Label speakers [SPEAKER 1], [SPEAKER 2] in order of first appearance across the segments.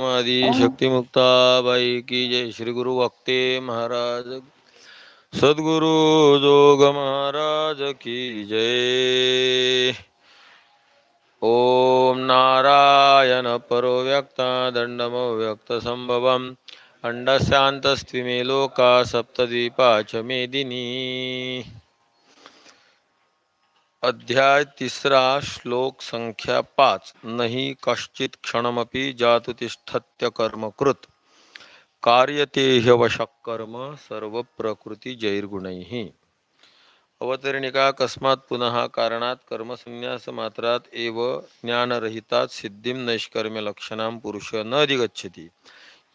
[SPEAKER 1] आदि शक्ती मुक्ताबाई की जय श्री गुरु वक्ते महाराज। सद्गुरु जोग महाराज की जय। ओम नारायण परो व्यक्ता दंडम व्यक्त संभवम अंडस्यांतस्त्विमे लोका सप्तद्वीपा च मेदिनी अध्याय तिसरा श्लोक संख्या पाच. नहि कश्चित क्षणमपि जातु तिष्ठत्य कर्मकृत कार्यते ह्यवशः कर्म सर्व प्रकृती जैर्गुणैः। अवतरणिका कस्मात् पुनः कारणात् कर्मसंन्यास मात्रात एव ज्ञानरहितात् सिद्धिं नैष्कर्म्य लक्षणां पुरुष न अधिगच्छति।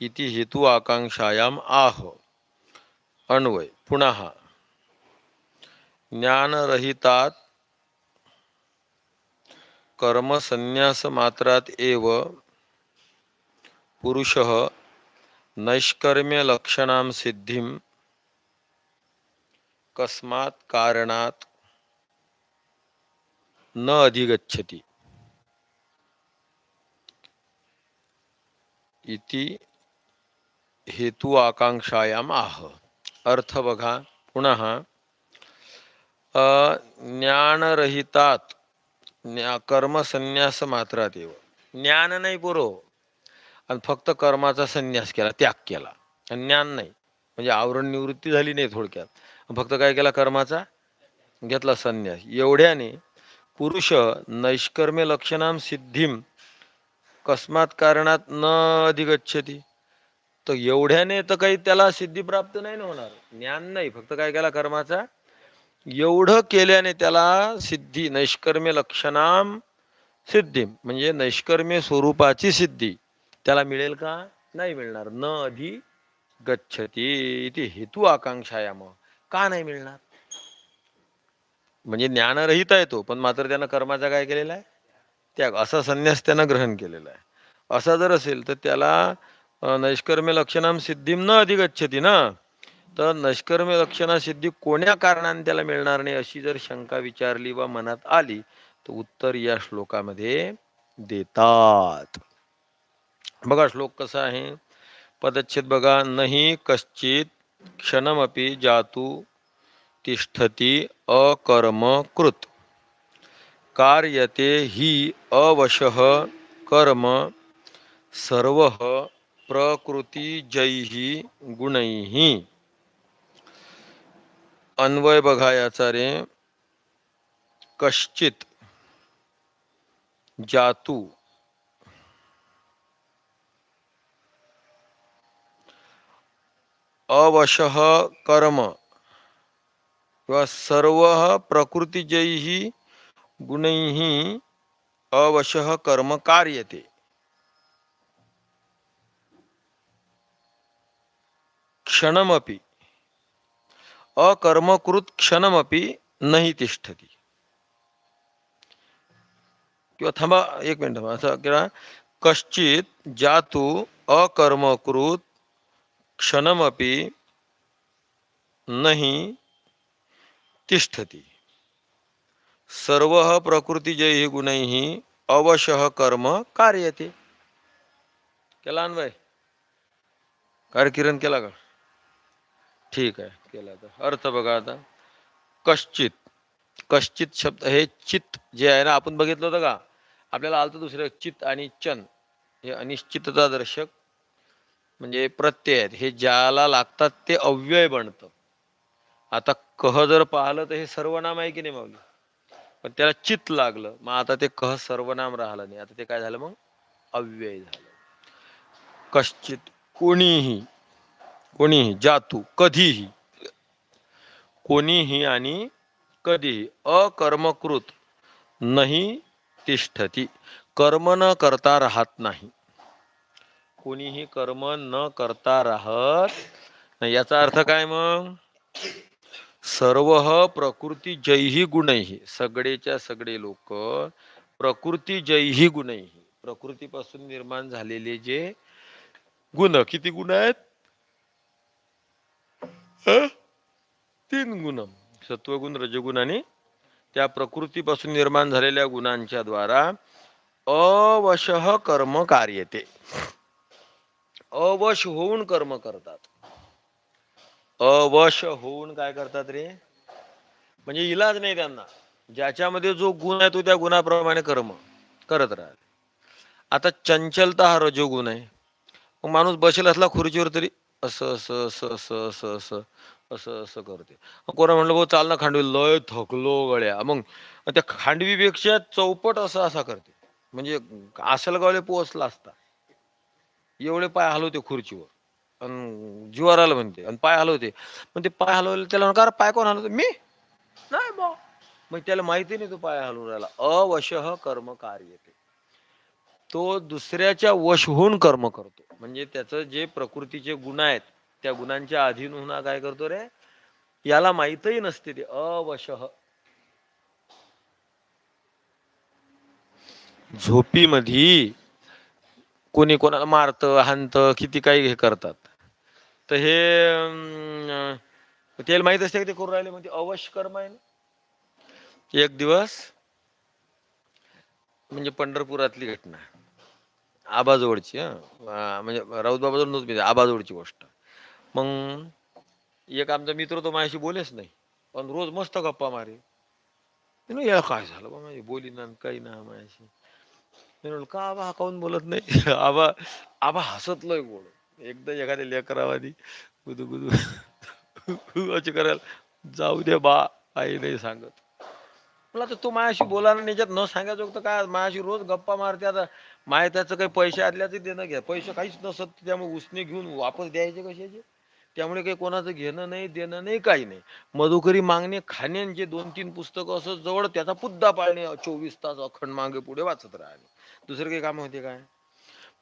[SPEAKER 1] इति हेतु आकांक्षायाम आह। अन्वय पुनः। ज्ञानरहितात् कर्म संन्यास मात्रात एव पुरुषः नैष्कर्म्य लक्षणां सिद्धिं कस्मात् कारणात् न अधिगच्छति। इति हेतु आकांक्षायाम आह। अर्थ बघा पुन्हा ज्ञानरहितात ज्ञा कर्म संन्यास मात्रात येव ज्ञान नाही पुरो. आणि फक्त कर्माचा संन्यास केला त्याग केला. आणि ज्ञान नाही. म्हणजे आवरण निवृत्ती झाली नाही थोडक्यात. फक्त काय केला कर्माचा? घेतला संन्यास. एवढ्याने पुरुष नैष्कर्म्य लक्षणाम सिद्धीम कस्मात कारणात न अधिगच्छती. तर एवढ्याने तर काही त्याला सिद्धी प्राप्त नाही ना होणार. ज्ञान नाही. फक्त काय केला कर्माचा? एवढं केल्याने त्याला सिद्धी नैष्कर्म्य लक्षणाम सिद्धी म्हणजे नैष्कर्म्य स्वरूपाची सिद्धी. त्याला मिळेल का? नाही मिळणार. न अधि गच्छती इथे हेतू मग. का नाही मिळणार? म्हणजे ज्ञानरहित आहे तो पण मात्र त्यानं कर्माचा काय केलेला आहे? त्याग असा संन्यास त्यानं ग्रहण केलेला आहे. असा जर असेल तर त्याला नैष्कर्म्य लक्षणाम सिद्धीम न अधिगच्छती ना? तर नष्कर्म्य लक्षणा सिद्धी कोण्या कारणाने त्याला मिळणार नाही अशी जर शंका विचारली व मनात आली तर उत्तर या श्लोकामध्ये देतात. बघा श्लोक कसा आहे? पदच्छेद बघा नाही कश्चित क्षणमपि जातु तिष्ठती अकर्मकृत। कार्यते हि अवशः कर्म सर्व प्रकृतीजैहि गुणैः। अन्वय बघा याचा रे. कश्चित जातू. अवशः कर्म. किंवा सर्व प्रकृतीजयी गुणही अवशः कर्म कार्यते. क्षणमपि. अकर्मकृत क्षणमपि नाही तिष्ठती। किंवा थांबा, एक मिनट असं किंवा कश्चित जातु अकर्मकृत क्षणमपि नाही तिष्ठती। सर्व प्रकृतीजै गुणैः अवशः कर्म कार्यते। केला अन्वय कार्य किरण केला का? ठीक आहे केला आता. अर्थ बघा आता. कश्चित. कश्चित शब्द हे चित जे आहे ना आपण बघितलं होतं का? आपल्याला आलं दुसरं चित आणि चन. हे अनिश्चितता दर्शक म्हणजे प्रत्यय आहेत. हे ज्याला लागतात ते अव्यय बनतं. आता कह जर पाहिलं तर हे सर्वनाम आहे की नाही माऊली? पण त्याला चित लागलं. मग आता ते कह सर्वनाम राहिलं नाही. आता ते काय झालं मग? अव्यय झालं. कश्चित. कोणीही कोणीही जातू कधीही. कोणीही आणि कधीही अकर्मकृत नाही तिष्ठती. कर्म न करता राहत नाही. कोणीही कर्म न करता राहत याचा अर्थ काय मग? सर्व प्रकृती जयही गुणही सगळेच्या सगळे लोक प्रकृती जयही गुणही प्रकृतीपासून निर्माण झालेले जे गुण किती गुण आहेत? तीन गुण. सत्वगुण रजगुण आणि त्या प्रकृतीपासून निर्माण झालेल्या गुणांच्या द्वारा अवशः कर्म कार्यते. अवश होऊन कर्म करतात. अवश होऊन काय करतात रे? म्हणजे इलाज नाही त्यांना. ज्याच्यामध्ये जो गुण आहे तो त्या गुणाप्रमाणे कर्म करत राहते. आता चंचलता हा रजोगुण आहे. मग माणूस बसेल असला खुर्चीवर तरी असं असं असं असं असं असं असं असं करते. कोणा म्हणलं भाऊ चाल ना खांडवी. लय थकलो गळ्या मग त्या खांडवीपेक्षा चौपट असं असा करते. म्हणजे आसलगावले पोहोचला असता. एवढे पाय हलवते खुर्चीवर. आणि जीवावर आलं म्हणते आणि पाय हलवते. पण ते पाय हलवले त्याला म्हणकार पाय कोण हलवते? मी. नाही बा. मग त्याला माहिती नाही तो पाय हलवून राहिला. अवशः कर्म कार्य तो दुसऱ्याच्या वश होऊन कर्म करतो. म्हणजे त्याचं जे प्रकृतीचे गुण आहेत त्या गुणांच्या अधीन होऊन काय करतो रे? याला माहितही नसते ते अवशः झोपीमध्ये कोणी कोणाला मारतं हानत किती काही हे करतात. तर हे अं, त्याला माहीत असते की ते करून राहिले? म्हणजे अवश्य कर्म आहे एक दिवस म्हणजे पंढरपुरातली घटना. आबाजवळची हं. म्हणजे राऊत बाबाजवळ मी म्हणजे आबाजवळची गोष्ट. मग एक आमचा मित्र तो माझ्याशी बोलेच नाही. पण रोज मस्त गप्पा मारे. या काय झालं बा? माझी बोली ना काही ना माझ्याशी. मी म्हणलं का आबा हा काऊन बोलत नाही? आबा आबा हसतलोय गोड एकदा एखाद्या लेकरावादी गुदू गुदू असे करायला जाऊ दे बा आई नाही सांगत. मला तर तू माझ्याशी बोलायला याच्यात न सांगायचं तर काय? माझ्याशी रोज गप्पा मारते आता. माय त्याचं काही पैसे आदल्याचं देणं घ्या. पैसे काहीच नसत त्यामुळे उसने घेऊन वापस द्यायचे कशाचे? त्यामुळे काही कोणाचं घेणं नाही देणं नाही काही नाही. मधुकरी मागणे खाण्यांचे दोन तीन पुस्तकं असं जवळ त्याचा पुद्दा पाळणे चोवीस तास अखंड मागे पुढे वाचत राहणे. दुसरे काही काम होते काय?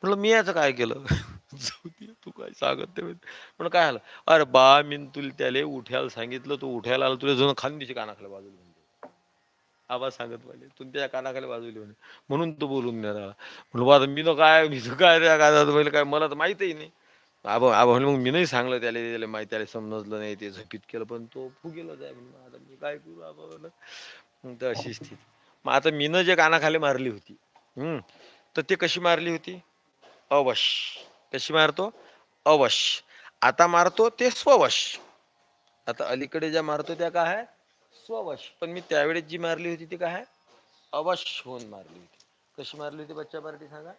[SPEAKER 1] म्हटलं मी याचं काय केलं? जाऊ दे, तू काय सांगत ते म्हणून काय आलं अरे बा मी तुला त्याले उठायला सांगितलं तू उठायला आला तुला जुनं खांदीच्या कानाखाली बाजूला आवाज सांगत पाहिजे तू त्याच्या कानाखाली बाजूली म्हणे. म्हणून तू बोलून नाही राहिला म्हणलं बा आता मी काय मी काय रे काय पहिले काय मला तर माहितही नाही. आबा आबा म्हणलं मग मी नाही सांगलं त्याला त्याला माहिती त्याला समजलं नाही ते झपित केलं पण तो फुगेला जाय म्हणून आता मी काय करू आबा मग तर अशी स्थिती. मग आता मीनं जे कानाखाली मारली होती हम्म तर ते कशी मारली होती? अवश. कशी मारतो? अवश. आता मारतो ते स्ववश. आता अलीकडे ज्या मारतो त्या काय स्ववश पण मी त्यावेळेस जी मारली होती ती काय? अवश होऊन मारली होती. कशी मारली होती बच्चा पार्टी सांगा?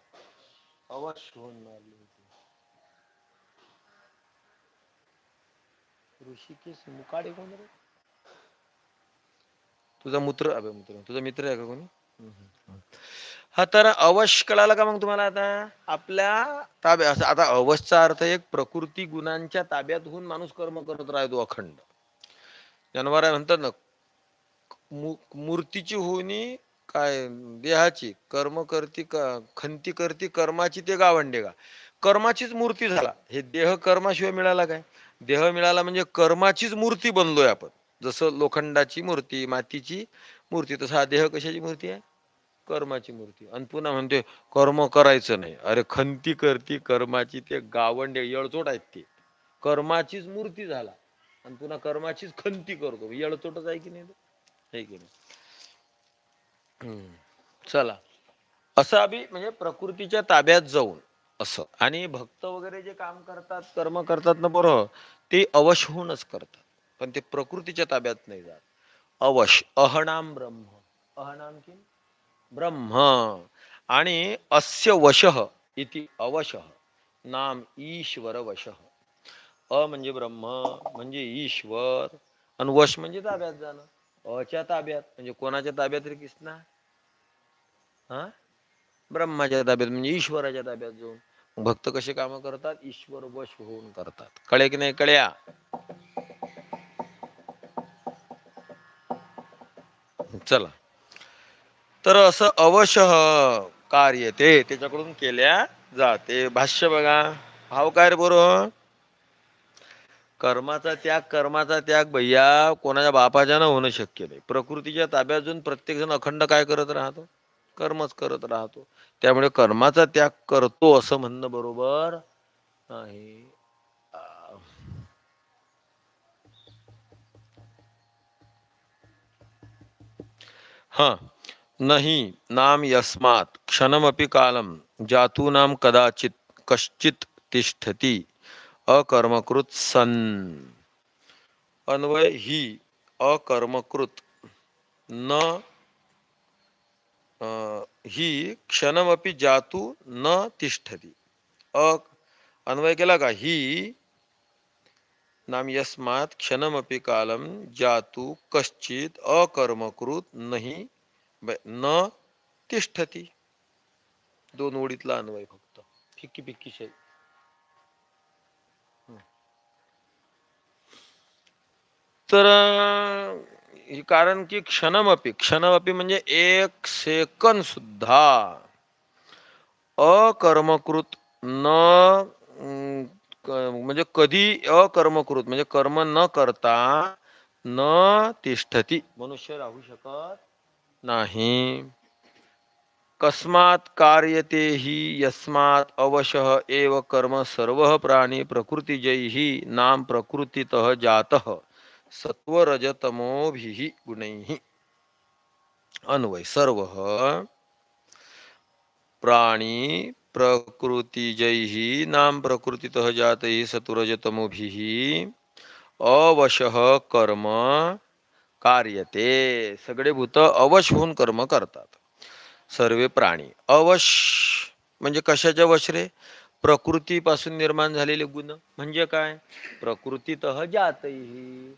[SPEAKER 1] अवश होऊन मारली होती. ऋषिकेश मुकाडे कोण रे? तुझा मूत्र अभे मित्र तुझा मित्र आहे का कोणी? हा तर अवश कळाला का मग तुम्हाला आता? आपल्या ताब्या आता अवशचा अर्थ एक प्रकृती गुणांच्या ताब्यात होऊन माणूस कर्म करत राहतो अखंड. जनावर म्हणतात ना मूर्तीची होणी काय देहाची कर्म करती खंती करती कर्माची ते गावंडे का? कर्माचीच मूर्ती झाला. हे देह कर्माशिवाय मिळाला काय? देह मिळाला म्हणजे कर्माचीच मूर्ती बनलोय आपण. जसं लोखंडाची मूर्ती मातीची मूर्ती तसं हा देह कशाची मूर्ती आहे? कर्माची मूर्ती. आणि पुन्हा म्हणते कर्म करायचं नाही. अरे खंती करती कर्माची ते गावंडे येळचोट आहेत ते. कर्माचीच मूर्ती झाला. आणि पुन्हा कर्माचीच खंती करतो. येळचोटच आहे की नाही? हे आहे की नाही? चला. असं अभि म्हणजे प्रकृतीच्या ताब्यात जाऊन असं आणि भक्त वगैरे जे काम करतात कर्म करतात ना बरोबर ते अवश होऊनच करतात. पण ते प्रकृतीच्या ताब्यात नाही जात. अवश. अहनाम ब्रह्म. अहनाम किम ब्रह्म. आणि अस्य वशः इति अवशः. नाम ईश्वर वशः. अ म्हणजे ब्रह्म म्हणजे ईश्वर. आणि वश म्हणजे ताब्यात जाणं. अच्या ताब्यात? म्हणजे कोणाच्या ताब्यात रे कृष्णा हा? ब्रह्माच्या ताब्यात म्हणजे ईश्वराच्या ताब्यात जाऊन. भक्त कसे काम करतात? ईश्वर वश होऊन करतात. कळे की नाही कळ्या? चला. तर असं अवश्य कार्य ते त्याच्याकडून केल्या जाते. भाष्य बघा. भाव काय रे बरोबर कर्माचा त्याग कर्माचा त्याग भैया कोणाच्या बापाच्या न होणं शक्य नाही. प्रकृतीच्या ताब्यात जाऊन प्रत्येक जण अखंड काय करत राहतो? कर्मच करत राहतो. त्यामुळे कर्माचा त्याग करतो असं म्हणणं बरोबर नाही हा. नाही नाम यस्मात क्षणमपि कालम जातूनाम कदाचित कश्चित तिष्ठती. अकर्मकृत सन. अन्वय ही अकर्मकृत. न ही क्षणमपि जातू न तिष्ठती. अ अन्वय केला का? ही नाम यस्मात क्षणमपि कालम जातू कश्चित अकर्मकृत नाही न तिष्ठती. दोन ओळीतला अन्वय फक्त. फिक्की फिक्की शैली. तर अं, कारण की क्षणमपि क्षणमपि म्हणजे एक सेकंद सुद्धा अकर्मकृत न अं, म्हणजे कधी अकर्मकृत म्हणजे कर्म न करता न तिष्ठती. मनुष्य राहू शकत नाही. कस्मात कार्यते हि यस्मात अवशः एव कर्म सर्व प्राणी प्रकृतिजैहि नाम प्रकृतितः जातः। सत्वरजतमोभिः गुणैः। अन्वय सर्व प्राणी प्रकृतिजैः नाम प्रकृतितः जातैः सत्वरजतमोभिः अवशः कर्म कार्यते। सगळे भूत अवश होऊन कर्म करतात। सर्वे प्राणी अवश म्हणजे कशाच्या वश रे? प्रकृतीपासून निर्माण झालेले गुण म्हणजे काय? प्रकृतीत जातही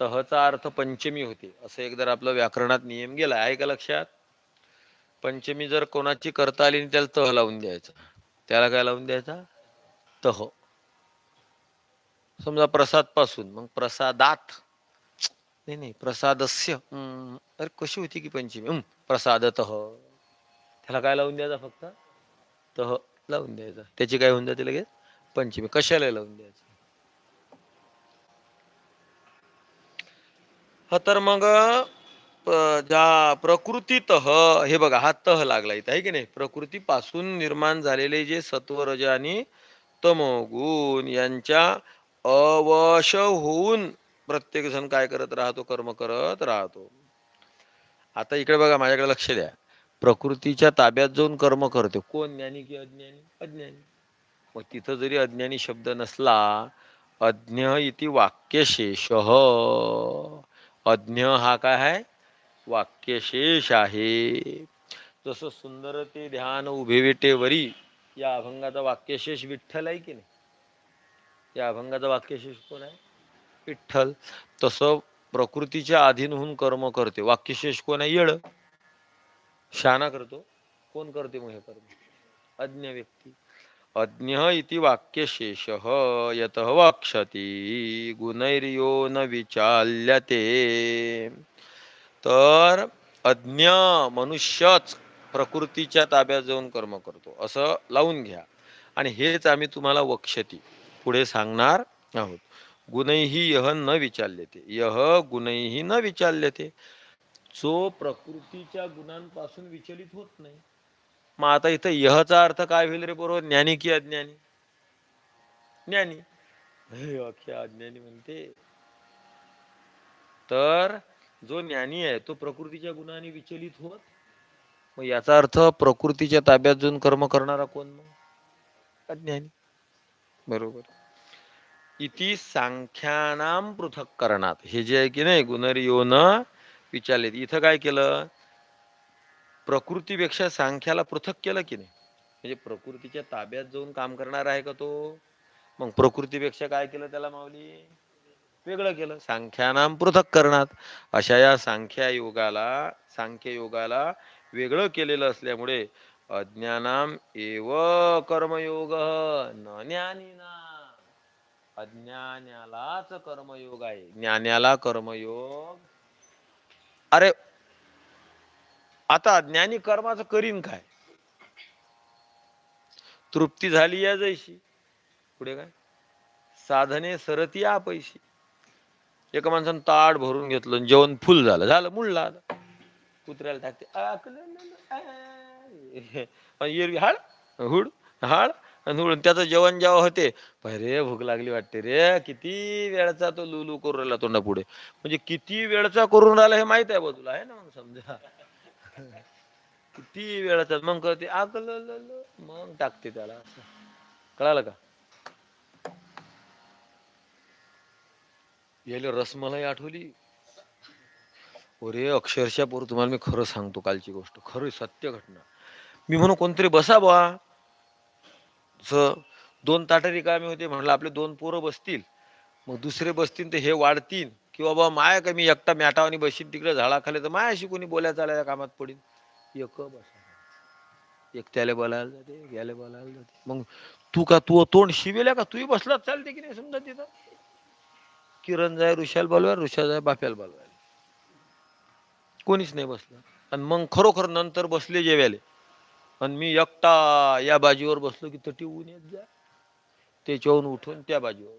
[SPEAKER 1] तहचा अर्थ पंचमी होते. असं एकदा आपलं व्याकरणात नियम गेला आहे का लक्षात? पंचमी जर कोणाची करता आली आणि त्याला तह लावून द्यायचा. त्याला काय लावून द्यायचा? तह. समजा प्रसादपासून मग प्रसादात. नाही नाही प्रसादस्य. हम्म, अरे कशी होती की पंचमी? हम्म, त्याला काय लावून द्यायचा फक्त? तह लावून द्यायचा. त्याची काय होऊन जाते लगेच? पंचमी. कशाला लावून द्यायचं? हा तर मग प- ज्या प्रकृतीत हे बघा हा तह लागला इथं आहे की नाही? प्रकृतीपासून निर्माण झालेले जे सत्वरज आणि तमोगुण यांच्या अवश होऊन प्रत्येक जण काय करत राहतो? कर्म करत राहतो. आता इकडे बघा माझ्याकडे लक्ष द्या. प्रकृतीच्या ताब्यात जाऊन कर्म करते. कोण? ज्ञानी की अज्ञानी? अज्ञानी. मग तिथं जरी अज्ञानी शब्द नसला अज्ञ इति वाक्यशेष. अज्ञ हा काय आहे? वाक्यशेष आहे. जसं सुंदर ते ध्यान उभे विटेवरी या अभंगाचा वाक्यशेष विठ्ठल आहे की नाही? या अभंगाचा वाक्यशेष कोण आहे? विठ्ठल. तसं प्रकृतीच्या अधीन होऊन कर्म करते. वाक्यशेष कोण आहे? येड. शाना करतो. कोण करते मग हे कर्म? अज्ञ व्यक्ती. अज्ञ इति वाक्यशेष यत वक्षति गुणैर्यो न विचाल्यते। तर अज्ञ मनुष्यच प्रकृतीच्या ताब्यात जाऊन कर्म करतो असं लावून घ्या. आणि हेच आम्ही तुम्हाला वक्षती पुढे सांगणार आहोत. गुणैही यह न विचारलेते यह गुणैही न विचारलेते जो प्रकृतीच्या गुणांपासून विचलित होत नाही मग आता इथं यहचा अर्थ काय होईल रे बरोबर ज्ञानी की अज्ञानी? ज्ञानी. अख्या अज्ञानी म्हणते. तर जो ज्ञानी आहे तो प्रकृतीच्या गुणाने विचलित होत? मग याचा अर्थ प्रकृतीच्या ताब्यात जाऊन कर्म करणारा कोण मग? अज्ञानी. बरोबर. इति सांख्यानाम पृथक करणात हे जे आहे की नाही गुणरियोन विचारले इथं काय केलं? प्रकृतीपेक्षा सांख्याला पृथक केलं की नाही? म्हणजे प्रकृतीच्या ताब्यात जाऊन काम करणार आहे का तो? मग प्रकृतीपेक्षा काय केलं त्याला माऊली? वेगळं केलं. सांख्यानाम पृथक करणात अशा या सांख्या योगाला सांख्य योगाला वेगळं केलेलं असल्यामुळे अज्ञानाम एव कर्मयोग न ज्ञानीना. अज्ञानालाच कर्मयोग आहे. ज्ञानाला कर्मयोग. अरे आता ज्ञानी कर्माचं करीन काय? तृप्ती झाली या जैशी. पुढे काय? साधने सरती पैशी एका माणसानं ताट भरून घेतलं जेवण फुल झालं. झालं मुळला आलं कुत्र्याला टाकते. आकलं, एरवी हाड हुड हाड आणि त्याचं जेवण जेव्हा होते रे भूक लागली वाटते रे. किती वेळचा तो लुलू करून राहिला तोंडा पुढे म्हणजे किती वेळचा करून राहिला हे माहीत आहे बा तुला. आहे ना मग समजा. किती वेळाचा मग करते आकल मग टाकते त्याला. असं कळालं का? याला रसमलाई आठवली? अरे अक्षरशः पोर तुम्हाला मी खरं सांगतो कालची गोष्ट. खरं सत्य घटना. मी म्हणू कोणतरी बसा बा दोन ताटारी कामे होते म्हणलं आपले दोन पोरं बसतील. मग दुसरे बसतील तर हे वाढतील. की बाबा माया का मी एकटा मॅटावानी बसीन तिकडे झाडाखाली तर मायाशी कोणी बोल्या चालायला कामात पडीन? एक बसा एक त्याला बोलायला जाते याला बोलायला जाते. मग तू का तू तोंड शिवेल्या का? तूही बसलाच चालते की नाही समजा तिथं? किरण जाय ऋषाल बोलवाय ऋषा जाय बाप्याला बोलवायला. कोणीच नाही बसलं. आणि मग खरोखर नंतर बसले जेव्याले. आणि मी एकटा या बाजीवर बसलो की तटी ऊन येत जा. त्याच्यावरून उठून त्या बाजीवर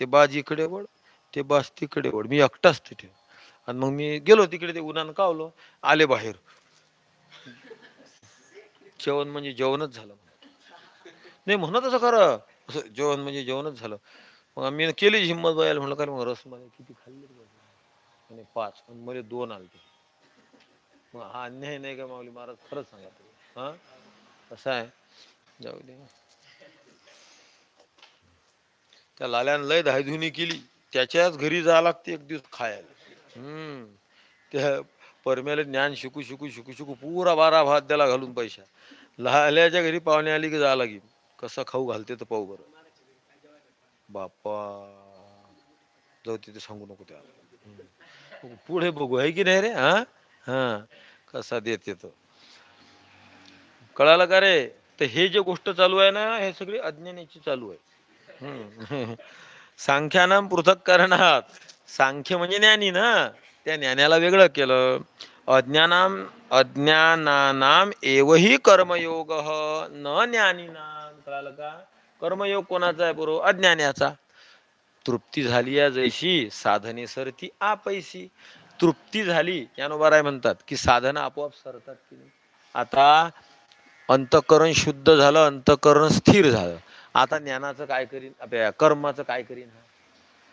[SPEAKER 1] ते बाज इकडे वळ. ते बस तिकडे ओढ मी एकटाच तिथे आणि मग मी गेलो तिकडे ते उन्हानं कावलो आले बाहेर. जेवण म्हणजे जेवणच झालं. नाही म्हणत असं खरं. असं जेवण म्हणजे जेवणच झालं. मग आम्ही केली हिंमत बघायला म्हणलं काय मग रसमध्ये किती खाल्ले आणि पाच. आणि मला दोन आलते. मग हा अन्याय नाही का माऊली महाराज? खरंच सांगा तुम्ही. हा? असं आहे. जाऊ दे. त्या लाल्यानं लय धायधुनी केली. त्याच्याच घरी जावं लागते एक दिवस खायला. हम्म. त्या परमेले ज्ञान शिकू शिकू शिकू शिकू पुरा बारा भात त्याला घालून पैसा लाल्याच्या घरी पाहुणे आली की जा लागेल कसं खाऊ घालते तर पाहू बरं. बाप्पा. जाऊ तिथे सांगू नको त्याला. पुढे बघू आहे की नाही रे? हा? हा. कसा देते तो. कळालं का रे? तर हे जे गोष्ट चालू आहे ना हे सगळी अज्ञानाची चालू आहे. हम्म. सांख्यानाम पृथक करणार. सांख्य म्हणजे ज्ञानी ना. त्या ज्ञानाला वेगळं केलं. अज्ञानाम अज्ञानानाम एवही कर्मयोग. न ज्ञानी कळालं का? कर्मयोग कोणाचा आहे बरोबर अज्ञानाचा. तृप्ती झाली या जैशी साधने सरती आपैशी तृप्ती झाली यानुबाराय म्हणतात की साधनं आपोआप सरतात की नाही. आता अंतकरण शुद्ध झालं अंतकरण स्थिर झालं. आता ज्ञानाचं काय करीन? आपल्या कर्माचं काय करीन हा?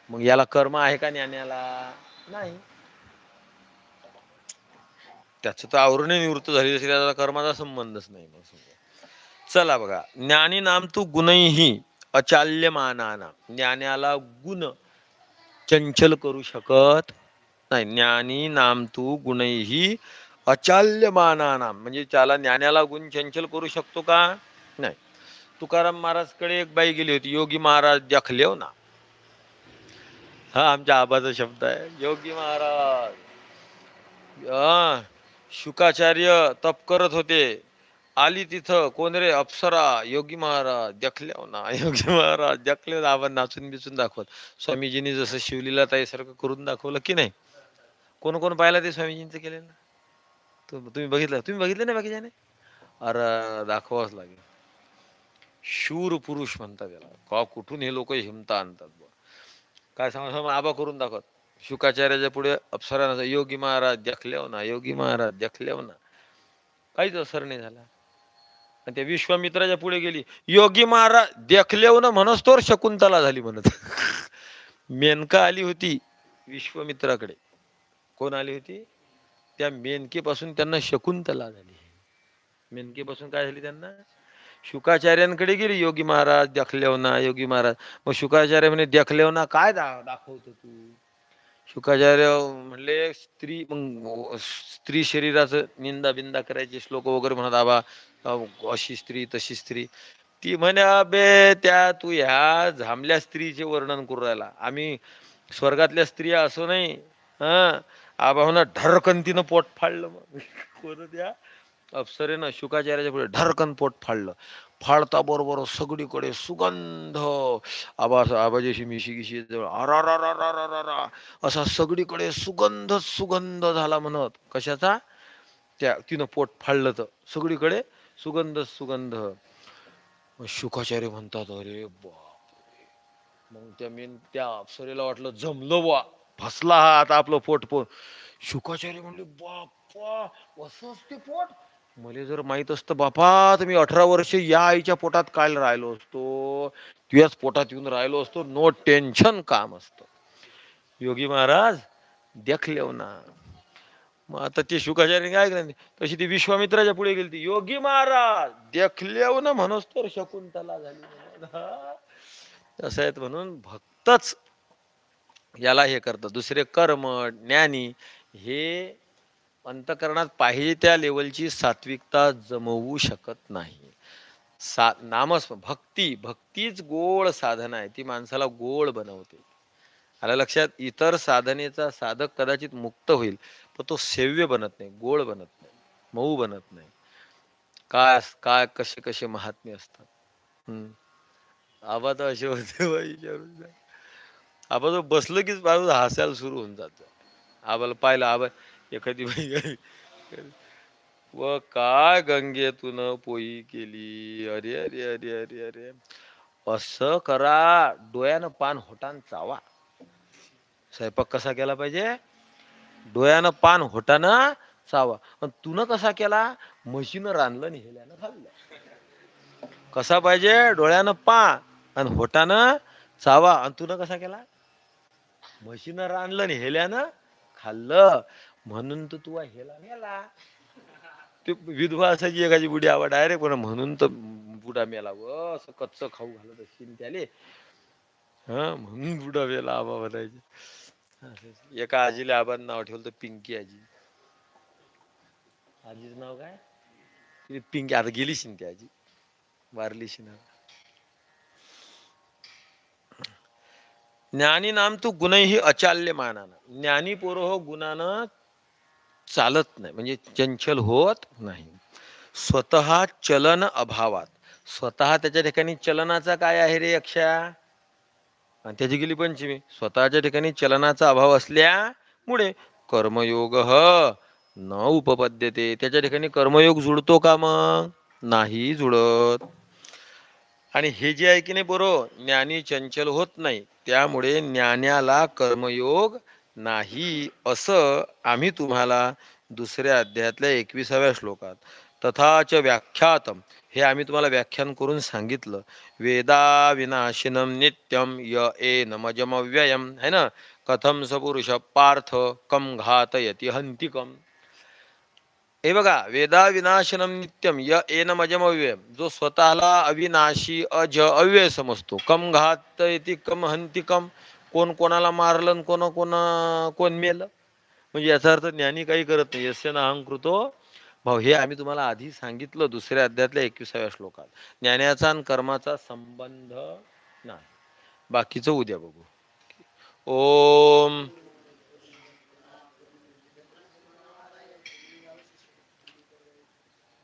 [SPEAKER 1] मग याला कर्म आहे का ज्ञानाला? नाही. त्याच तर आवरण निवृत्त झाली असेल त्याचा कर्माचा संबंधच नाही मग चला बघा ज्ञानी नाम तू गुणही अचाल्यमानाना. ज्ञानाला गुण चंचल करू शकत नाही. ज्ञानी नाम तू गुणही अचाल्यमानाना. म्हणजे त्याला ज्ञानाला गुण चंचल करू शकतो का? नाही. तुकाराम महाराजकडे एक बाई गेली होती योगी महाराज जखलेव ना. हा आमच्या आबाचा शब्द आहे. योगी महाराज. हा, शुकाचार्य तप करत होते. आली तिथं कोण रे? अप्सरा. योगी महाराज देखल्या ना. योगी महाराज जखले ना आपण नाचून बिचून दाखवत. स्वामीजींनी जसं शिवलीला ताईसारखं करून दाखवलं की नाही? कोण कोण पाहिलं ते स्वामीजींचं केलेलं? तुम्ही बघितलं? तुम्ही बघितलं नाही बाकीच्याने? अरे दाखवावंच लागेल. शूर पुरुष म्हणतात त्याला का कुठून हे लोक हिमता आणतात बुवा. काय सांगा आबा करून दाखवत. शुकाचार्याच्या पुढे अप्सरा योगी महाराज देखल्याव हो ना योगी महाराज देखल्याव हो ना. काहीच असर नाही झाला. आणि त्या विश्वामित्राच्या पुढे गेली योगी महाराज देखलेव हो ना म्हणस तोर शकुंतला झाली म्हणत. मेनका आली होती विश्वामित्राकडे. कोण आली होती? त्या मेनकेपासून त्यांना शकुंतला झाली. मेनकेपासून काय झाली त्यांना? शुकाचार्यांकडे गेली योगी महाराज देखल्याव योगी महाराज. मग शुकाचार्य म्हणे देखल्याव काय दा दाखवतो तू? शुकाचार्य म्हणले स्त्री मग स्त्री शरीराचं निंदा बिंदा करायचे श्लोक वगैरे म्हणत आबा अशी स्त्री तशी स्त्री. ती म्हणे अबे त्या तू ह्या झांबल्या स्त्रीचे वर्णन करू राहिला. आम्ही स्वर्गातल्या स्त्रिया असो नाही हा? आबा म्हणा ढरकन पोट फाडलं मग. कोण त्या अप्सरेनं शुकाचार्याच्या पुढे ढरकन पोट फाडलं. फाडता बरोबर सगळीकडे सुगंध. आबास आबाजीशी मिशी गिशी जवळ अरा असा सगळीकडे सुगंध सुगंध झाला म्हणत. कशाचा? त्या तिनं पोट फाडलं तर सगळीकडे सुगंध सुगंध. शुकाचार्य म्हणतात अरे बाप मग त्या मेन त्या अप्सरेला वाटलं जमलं बा फसला हा आता आपलं पोट पोट शुकाचार्य म्हणले बाप्पा असं असते पोट मला जर माहीत असतं बापा तर मी अठरा वर्ष या आईच्या पोटात काय राहिलो असतो? तुझ्याच पोटात येऊन राहिलो असतो? नो टेन्शन काम असतं. योगी महाराज देखलेव ना. मग आता ते शुकाचार्य काय केलं तशी ती विश्वामित्राच्या पुढे गेली ती योगी महाराज देखलेव ना म्हणूस तर शकुंतला झाली. असं आहेत म्हणून भक्तच याला हे करतं दुसरे कर्म ज्ञानी हे अंतकरणात पाहिजे त्या लेवलची सात्विकता जमवू शकत नाही. सा नामस्म भक्ती भक्तीच गोड साधन आहे. ती माणसाला गोड बनवते. आला लक्षात? इतर साधनेचा साधक कदाचित मुक्त होईल पण तो सेव्य बनत नाही गोड बनत नाही मऊ बनत नाही. काय काय कसे कसे महात्मे असतात? आबा तर असे होते विचारून आबा तो बसलं की माणूस हसायला सुरू होऊन जात. आबाला पाहिलं आबा एखादी बाई व काय गंगेतून पोई केली. अरे अरे अरे अरे अरे. असं करा. डोळ्यानं पान होटान चावा. स्वयंपाक कसा केला पाहिजे? डोळ्यानं पान होटानं चावा. पण तुनं कसा केला? म्हशीनं रानलं आणि हेल्यानं खाल्लं. कसा पाहिजे? डोळ्यानं पान आणि होटानं चावा. आणि तुनं कसा केला? म्हशीनं रानलं आणि हेल्यानं खाल्लं. म्हणून तर तू हेला मेला. ते विधवा असायची एखादी बुडी आवा डायरेक्ट पण म्हणून तर बुडा मेला व. असं कच्च खाऊ घालत असतील त्याले. हा म्हणून बुडा मेला आबा म्हणायचे. एका आजीला आबानं नाव ठेवलं तर पिंकी आजी. आजीचं नाव काय? पिंकी आता गेली शिन ती आजी. वारली शिन ज्ञानी नाम तू गुणही अचाल्य मानानं ज्ञानी पोर हो गुणानं चालत नाही. म्हणजे चंचल होत नाही. स्वतः चलन अभावात. स्वतः त्याच्या ठिकाणी चलनाचा काय आहे रे अक्षा? आणि त्याची गेली पंचमी. स्वतःच्या ठिकाणी चलनाचा अभाव असल्यामुळे कर्मयोग न उपपद्यते. त्याच्या ठिकाणी कर्मयोग जुळतो का मग? नाही जुळत आणि हे जे आहे की नाही बरोबर ज्ञानी चंचल होत नाही. त्यामुळे ज्ञान्याला कर्मयोग नाही असं आम्ही तुम्हाला दुसऱ्या अध्यायातल्या एकविसाव्या श्लोकात तथाच व्याख्यातम हे आम्ही तुम्हाला व्याख्यान करून सांगितलं. वेदा विनाशिनम नित्यम य एनमजम व्ययम है ना? कथम सपुरुष पार्थ कम घातयति हंतिकम हे बघा वेदा विनाशनम नित्यम य एनमजम अव्ययम जो स्वतःला अविनाशी अज अव्यय समजतो. कम घात येते कम हंतिकम कोण कोणाला मारलं आणि कोण कोण कोण मेलं? म्हणजे याचा अर्थ ज्ञानी काही करत नाही. यस्य अहंकृतो भाऊ हे आम्ही तुम्हाला आधी सांगितलं दुसऱ्या अध्यातल्या एकविसाव्या श्लोकात. ज्ञानाचा आणि कर्माचा संबंध नाही. बाकीचं उद्या बघू. ओम.